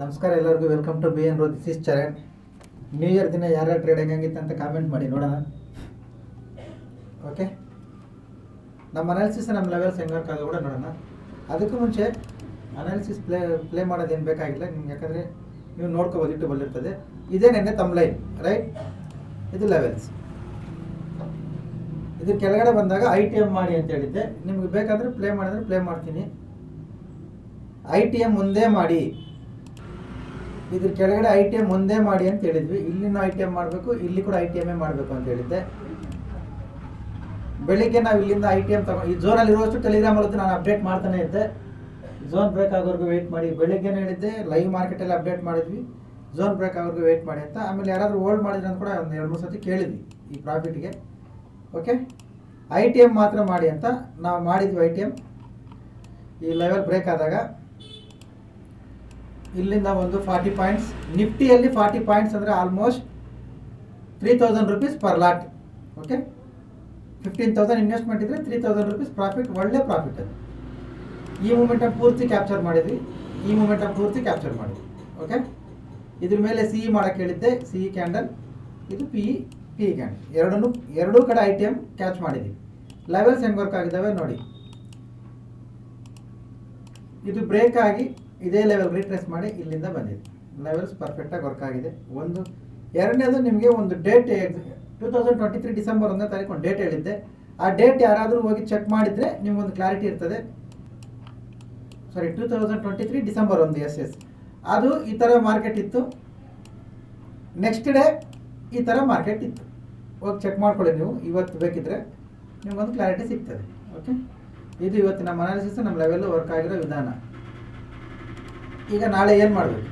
ನಮಸ್ಕಾರ ಎಲ್ಲರಿಗೂ welcome to B N rho this is Charan new year ದಿನ ಯಾರ್ಯಾರ ಟ್ರೇಡ್ ಹೆಂಗಾಗಿತ್ತು ಅಂತ ಕಾಮೆಂಟ್ ಮಾಡಿ, ನೋಡೋಣ. ಓಕೆ ನಮ್ಮ ಅನಾಲಿಸಿಸ್ ನಮ್ಮ ಲೆವೆಲ್ಸ್ ಹೆಂಗಾಗ್ತದೆ ಕೂಡ ನೋಡೋಣ. ಅದಕ್ಕೂ ಮುಂಚೆ ಅನಾಲಿಸಿಸ್ ಪ್ಲೇ ಪ್ಲೇ ಮಾಡೋದೇನು ಬೇಕಾಗಿಲ್ಲ. ನಿಮ್ಗೆ ಯಾಕಂದರೆ ನೀವು ನೋಡ್ಕೋಬೋದು ಇಟ್ಟು ಇರ್ತದೆ. ಇದೇ ನೆನ್ನೆ ತಮ್ಮ ಲೈನ್ ರೈಟ್ ಇದು ಲೆವೆಲ್ಸ್ ಇದು ಕೆಳಗಡೆ ಬಂದಾಗ ಐ ಟಿ ಎಂ ಮಾಡಿ ಅಂತ ಹೇಳಿದ್ದೆ. ನಿಮ್ಗೆ ಬೇಕಾದರೆ ಪ್ಲೇ ಮಾಡಿದ್ರೆ ಪ್ಲೇ ಮಾಡ್ತೀನಿ. ಐ ಟಿ ಎಂ ಮುಂದೆ ಮಾಡಿ. ಇದ್ರ ಕೆಳಗಡೆ ಐ ಟಿ ಎಂ ಒಂದೇ ಮಾಡಿ ಅಂತ ಹೇಳಿದ್ವಿ. ಇಲ್ಲಿನೂ ಐ ಟಿ ಮಾಡಬೇಕು, ಇಲ್ಲಿ ಕೂಡ ಐ ಟಿ ಎಮ್ಮೇ ಮಾಡಬೇಕು ಅಂತ ಹೇಳಿದ್ದೆ. ಬೆಳಿಗ್ಗೆ ನಾವು ಇಲ್ಲಿಂದ ಐ ಟಿ ಎಂ ತಗೊಂಡು ಈ ಝೋನಲ್ಲಿ ಇರುವಷ್ಟು ಟೆಲಿಗ್ರಾಮಲ್ಲಿ ನಾನು ಅಪ್ಡೇಟ್ ಮಾಡ್ತಾನೆ ಇದ್ದೆ. ಝೋನ್ ಬ್ರೇಕ್ ಆಗೋವರೆಗೂ ವೆಯ್ಟ್ ಮಾಡಿ. ಬೆಳಿಗ್ಗೆನೇ ಹೇಳಿದ್ದೆ ಲೈವ್ ಮಾರ್ಕೆಟಲ್ಲಿ ಅಪ್ಡೇಟ್ ಮಾಡಿದ್ವಿ. ಝೋನ್ ಬ್ರೇಕ್ ಆಗೋವರೆಗೂ ವೆಯ್ಟ್ ಮಾಡಿ ಅಂತ. ಆಮೇಲೆ ಯಾರಾದರೂ ಹೋಲ್ಡ್ ಮಾಡಿದ್ರೆ ಅಂತ ಕೂಡ ಒಂದು ಎರಡು ಮೂರು ಸತಿ ಕೇಳಿದ್ವಿ ಈ ಪ್ರಾಫಿಟ್ಗೆ ಓಕೆ ಐ ಟಿ ಎಂ ಮಾತ್ರ ಮಾಡಿ ಅಂತ ನಾವು ಮಾಡಿದ್ವಿ ಐ ಟಿ ಎಂ ಈ ಲೆವೆಲ್ ಬ್ರೇಕ್ ಆದಾಗ ಇಲ್ಲಿಂದ ಒಂದು ಫಾರ್ಟಿ ಪಾಯಿಂಟ್ಸ್, ನಿಫ್ಟಿಯಲ್ಲಿ ಫಾರ್ಟಿ ಪಾಯಿಂಟ್ಸ್ ಅಂದರೆ almost three thousand rupees per lot okay fifteen thousand investment ಇದ್ದರೆ ತ್ರೀ ತೌಸಂಡ್ ರುಪೀಸ್ ಪ್ರಾಫಿಟ್ ಒಳ್ಳೆ ಪ್ರಾಫಿಟ್ ಅದು. ಈ ಮೂಮೆಂಟನ್ನು ಪೂರ್ತಿ ಕ್ಯಾಪ್ಚರ್ ಮಾಡಿದ್ವಿ, ಈ ಮೂಮೆಂಟನ್ನು ಪೂರ್ತಿ ಕ್ಯಾಪ್ಚರ್ ಮಾಡಿದ್ವಿ ಓಕೆ ಇದ್ರ ಮೇಲೆ ಸಿ ಇ ಮಾಡೋಕ್ಕೆ ಹೇಳಿದ್ದೆ ಸಿ ಇ ಕ್ಯಾಂಡಲ್ ಇದು P E P E candle ಎರಡನ್ನು, ಎರಡೂ ಕಡೆ ಐ ಟಿ ಎಂ ಕ್ಯಾಚ್ ಮಾಡಿದ್ವಿ. ಲೆವೆಲ್ಸ್ ಹೆಂಗೆ ವರ್ಕ್ ಆಗಿದ್ದಾವೆ ನೋಡಿ. ಇದು ಬ್ರೇಕ್ ಆಗಿ ಇದೇ ಲೆವೆಲ್ ರಿಟ್ರೇಸ್ ಮಾಡಿ ಇಲ್ಲಿಂದ ಬಂದಿದೆ. ಲೆವೆಲ್ಸ್ ಪರ್ಫೆಕ್ಟಾಗಿ ವರ್ಕ್ ಆಗಿದೆ. ಒಂದು, ಎರಡನೇದು ನಿಮಗೆ ಒಂದು date two thousand twenty three December ಒಂದನೇ ತಾರೀಕು ಒಂದು ಡೇಟ್ ಹೇಳಿದ್ದೆ. ಆ ಡೇಟ್ ಯಾರಾದರೂ ಹೋಗಿ ಚೆಕ್ ಮಾಡಿದರೆ ನಿಮಗೊಂದು ಕ್ಲಾರಿಟಿ ಇರ್ತದೆ. Sorry two thousand twenty three December ಒಂದು ಎಸ್ ಎಸ್ ಅದು ಈ ಥರ ಮಾರ್ಕೆಟ್ ಇತ್ತು. ನೆಕ್ಸ್ಟ್ ಡೇ ಈ ಥರ ಮಾರ್ಕೆಟ್ ಇತ್ತು. ಹೋಗಿ ಚೆಕ್ ಮಾಡ್ಕೊಳ್ಳಿ ನೀವು, ಇವತ್ತು ಬೇಕಿದ್ರೆ ನಿಮಗೊಂದು ಕ್ಲಾರಿಟಿ ಸಿಗ್ತದೆ. ಓಕೆ ಇದು ಇವತ್ತು ನಮ್ಮ ಅನಾಲಿಸಿಸ್ ನಮ್ಮ ಲೆವೆಲ್ ವರ್ಕ್ ಆಗಿರೋ ವಿಧಾನ. ಈಗ ನಾಳೆ ಏನು ಮಾಡಬೇಕು?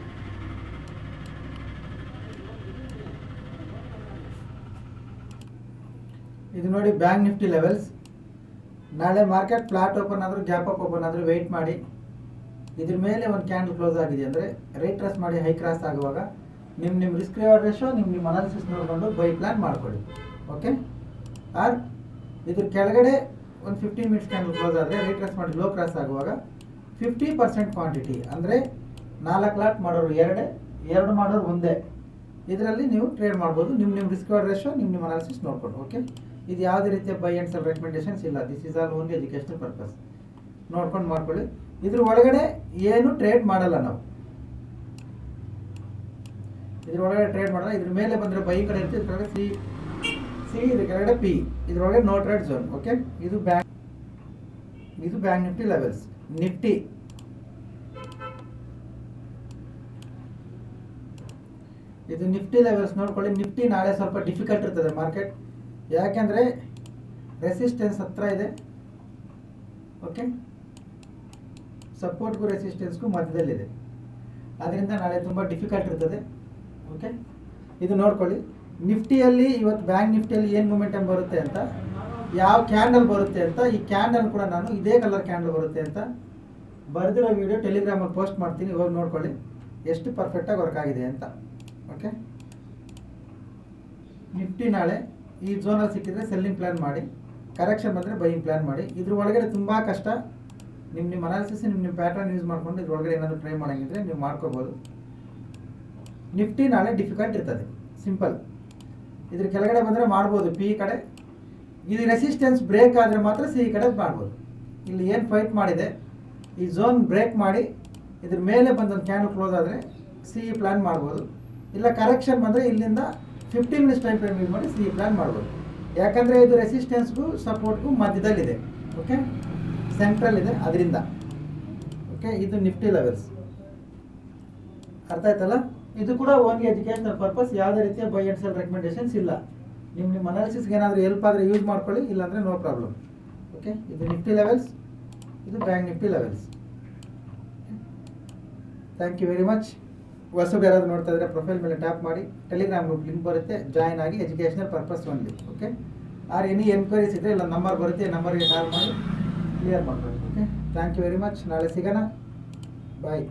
ಇದು ನೋಡಿ ಬ್ಯಾಂಕ್ ನಿಫ್ಟಿ ಲೆವೆಲ್ಸ್ ನಾಳೆ ಮಾರ್ಕೆಟ್ ಫ್ಲಾಟ್ ಓಪನ್ ಆದರೂ, ಗ್ಯಾಪ್ ಅಪ್ ಓಪನ್ ಆದರೂ ವೆಯ್ಟ್ ಮಾಡಿ. ಇದ್ರ ಮೇಲೆ ಒಂದು ಕ್ಯಾಂಡಲ್ ಕ್ಲೋಸ್ ಆಗಿದೆ ಅಂದರೆ ರೇಟ್ ಟ್ರೆಸ್ ಮಾಡಿ ಹೈ ಕ್ರಾಸ್ ಆಗುವಾಗ ನಿಮ್ಮ ನಿಮ್ಮ ರಿಸ್ಕ್ ರಿವಾರ್ಡ್ ರೇಷೋ ನಿಮ್ಮ ನಿಮ್ಮ ಅನಾಲಿಸಿಸ್ ನೋಡಿಕೊಂಡು ಬೈ ಪ್ಲಾನ್ ಮಾಡ್ಕೊಳ್ಳಿ. ಓಕೆ ಆರ್, ಇದ್ರ ಕೆಳಗಡೆ ಒಂದು ಫಿಫ್ಟೀನ್ ಮಿನಿಟ್ಸ್ ಕ್ಯಾಂಡಲ್ ಕ್ಲೋಸ್ ಆದರೆ ರೇಟ್ ಟ್ರೆಸ್ ಮಾಡಿ ಲೋ ಕ್ರಾಸ್ ಆಗುವಾಗ ಫಿಫ್ಟಿ ಪರ್ಸೆಂಟ್ ಕ್ವಾಂಟಿಟಿ ಅಂದರೆ ನಾಲ್ಕು ಲಾಟ್ ಮಾಡೋರು ಎರಡೇ, ಎರಡು ಮಾಡೋರು ಒಂದೇ. ಇದರಲ್ಲಿ ನೀವು ಟ್ರೇಡ್ ಮಾಡ್ಬೋದು. ನಿಮ್ಮ ನಿಮ್ಮ ರಿಸ್ಕ್ ರೇಷೋ ನಿಮ್ಮ ನಿಮ್ಮ ಅನಾಲಿಸಿಸ್ ನೋಡ್ಕೊಂಡು ಓಕೆ ಇದು ಯಾವುದೇ ರೀತಿಯ ಬೈ ಆ್ಯಂಡ್ ಸೆಲ್ ರೆಕಮೆಂಡೇಷನ್ಸ್ ಇಲ್ಲ. This is all only educational purpose ನೋಡ್ಕೊಂಡು ಮಾಡ್ಕೊಳ್ಳಿ. ಇದ್ರ ಒಳಗಡೆ ಏನು ಟ್ರೇಡ್ ಮಾಡಲ್ಲ ನಾವು. ಇದ್ರ ಒಳಗಡೆ ಟ್ರೇಡ್ ಮಾಡಲ್ಲ. ಇದ್ರ ಮೇಲೆ ಬಂದರೆ ಬೈ ಕಡೆ ಇರುತ್ತೆ. ಇದ್ರ ಕೆಳಗಡೆ ಸಿ ಸಿ ಇದ್ರ ಕೆಳಗಡೆ ಪಿ ಇದ್ರೊಳಗೆ ನೋ ಟ್ರೇಡ್ ಝೋನ್ ಓಕೆ ಇದು ಬ್ಯಾಂಕ್ ಇದು ಬ್ಯಾಂಕ್ ನಿಫ್ಟಿ ಲೆವೆಲ್ಸ್ ನಿಫ್ಟಿ ಇದು ನಿಫ್ಟಿ ಲೆವೆಲ್ಸ್ ನೋಡ್ಕೊಳ್ಳಿ. ನಿಫ್ಟಿ ನಾಳೆ ಸ್ವಲ್ಪ ಡಿಫಿಕಲ್ಟ್ ಇರ್ತದೆ ಮಾರ್ಕೆಟ್ ಯಾಕೆಂದರೆ ರೆಸಿಸ್ಟೆನ್ಸ್ ಹತ್ರ ಇದೆ. ಓಕೆ ಸಪೋರ್ಟ್ಗೂ ರೆಸಿಸ್ಟೆನ್ಸ್ಗೂ ಮಧ್ಯದಲ್ಲಿದೆ. ಅದರಿಂದ ನಾಳೆ ತುಂಬ ಡಿಫಿಕಲ್ಟ್ ಇರ್ತದೆ. ಓಕೆ ಇದು ನೋಡ್ಕೊಳ್ಳಿ. ನಿಫ್ಟಿಯಲ್ಲಿ ಇವತ್ತು ಬ್ಯಾಂಕ್ ನಿಫ್ಟಿಯಲ್ಲಿ ಏನು ಮೂಮೆಂಟಮ್ ಬರುತ್ತೆ ಅಂತ? ಯಾವ ಕ್ಯಾಂಡಲ್ ಬರುತ್ತೆ ಅಂತ? ಈ ಕ್ಯಾಂಡಲ್ ಕೂಡ ನಾನು ಇದೇ ಕಲರ್ ಕ್ಯಾಂಡಲ್ ಬರುತ್ತೆ ಅಂತ ಬರೆದಿರೋ ವಿಡಿಯೋ ಟೆಲಿಗ್ರಾಮಲ್ಲಿ ಪೋಸ್ಟ್ ಮಾಡ್ತೀನಿ. ಇವಾಗ ನೋಡ್ಕೊಳ್ಳಿ. ಎಷ್ಟು ಪರ್ಫೆಕ್ಟಾಗಿ ವರ್ಕ್ ಆಗಿದೆ ಅಂತ. ಓಕೆ ನಿಫ್ಟಿ ನಾಳೆ ಈ ಝೋನಲ್ಲಿ ಸಿಕ್ಕಿದ್ರೆ ಸೆಲ್ಲಿಂಗ್ ಪ್ಲ್ಯಾನ್ ಮಾಡಿ ಕರೆಕ್ಷನ್ ಬಂದರೆ ಬೈಯಿಂಗ್ ಪ್ಲ್ಯಾನ್ ಮಾಡಿ. ಇದ್ರ ಒಳಗಡೆ ತುಂಬ ಕಷ್ಟ. ನಿಮ್ಮ ನಿಮ್ಮ ಅನಾಲಿಸಿಸ್ ನಿಮ್ಮ ನಿಮ್ಮ ಪ್ಯಾಟರ್ನ್ ಯೂಸ್ ಮಾಡ್ಕೊಂಡು ಇದ್ರ ಒಳಗಡೆ ಏನಾದರೂ ಟ್ರೈ ಮಾಡೋಂಗಿದ್ರೆ ನೀವು ಮಾಡ್ಕೋಬೋದು. ನಿಫ್ಟಿ ನಾಳೆ ಡಿಫಿಕಲ್ಟ್ ಇರ್ತದೆ. ಸಿಂಪಲ್ ಇದ್ರ ಕೆಳಗಡೆ ಬಂದರೆ ಮಾಡ್ಬೋದು. ಪಿ ಕಡೆ. ಇದು ರೆಸಿಸ್ಟೆನ್ಸ್ ಬ್ರೇಕ್ ಆದರೆ ಮಾತ್ರ ಸಿ ಕಡೆ ಮಾಡ್ಬೋದು. ಇಲ್ಲಿ ಏನು ಫೈಟ್ ಮಾಡಿದೆ? ಈ ಝೋನ್ ಬ್ರೇಕ್ ಮಾಡಿ, ಇದ್ರ ಮೇಲೆ ಬಂದೊಂದು ಕ್ಯಾಂಡಲ್ ಕ್ಲೋಸ್ ಆದರೆ ಸಿ ಪ್ಲ್ಯಾನ್ ಮಾಡ್ಬೋದು. ಇಲ್ಲ ಕರೆಕ್ಷನ್ ಬಂದರೆ ಇಲ್ಲಿಂದ ಫಿಫ್ಟೀನ್ ಮಿನಿಟ್ಸ್ ಟೈಮ್ ಫ್ರೇಮ್ ಮಾಡಿ ಸಿ ಪ್ಲ್ಯಾನ್ ಮಾಡ್ಬೋದು. ಯಾಕಂದರೆ ಇದು ರೆಸಿಸ್ಟೆನ್ಸ್ಗೂ ಸಪೋರ್ಟ್ಗೂ ಮಧ್ಯದಲ್ಲಿದೆ. ಓಕೆ ಸೆಂಟ್ರಲ್ ಇದೆ, ಅದರಿಂದ. ಓಕೆ ಇದು ನಿಫ್ಟಿ ಲೆವೆಲ್ಸ್ ಅರ್ಥ ಆಯ್ತಲ್ಲ? ಇದು ಕೂಡ ಓನ್ಲಿ ಎಜುಕೇಷನಲ್ ಪರ್ಪಸ್ ಯಾವುದೇ ರೀತಿಯ ಬೈ ಆ್ಯಂಡ್ ಸೆಲ್ ರೆಕಮೆಂಡೇಷನ್ಸ್ ಇಲ್ಲ. ನಿಮ್ಮ ನಿಮ್ಮ ಅನಾಲಿಸಿಸ್ಗೆ ಏನಾದರೂ ಹೆಲ್ಪ್ ಆದರೆ ಯೂಸ್ ಮಾಡ್ಕೊಳ್ಳಿ, ಇಲ್ಲಾಂದರೆ ನೋ ಪ್ರಾಬ್ಲಮ್ ಓಕೆ ಇದು ನಿಫ್ಟಿ ಲೆವೆಲ್ಸ್ ಇದು bank Nifty levels thank you very much ಹೊಸಬ್ರು ಯಾರಾದ್ರು ನೋಡ್ತಾ ಇದ್ರೆ ಪ್ರೊಫೈಲ್ ಮೇಲೆ ಟ್ಯಾಪ್ ಮಾಡಿ ಟೆಲಿಗ್ರಾಮ್ ಗ್ರೂಪ್ ಲಿಂಕ್ ಬರುತ್ತೆ ಜಾಯ್ನ್ ಆಗಿ educational purpose only okay or any enquiries ಇದ್ದರೆ ಇಲ್ಲ ನಂಬರ್ ಬರುತ್ತೆ ನಂಬರ್ಗೆ ಕಾಲ್ ಮಾಡಿ ಕ್ಲಿಯರ್ ಮಾಡ್ಬೋದು okay thank you very much ನಾಳೆ ಸಿಗೋಣ. ಬಾಯ್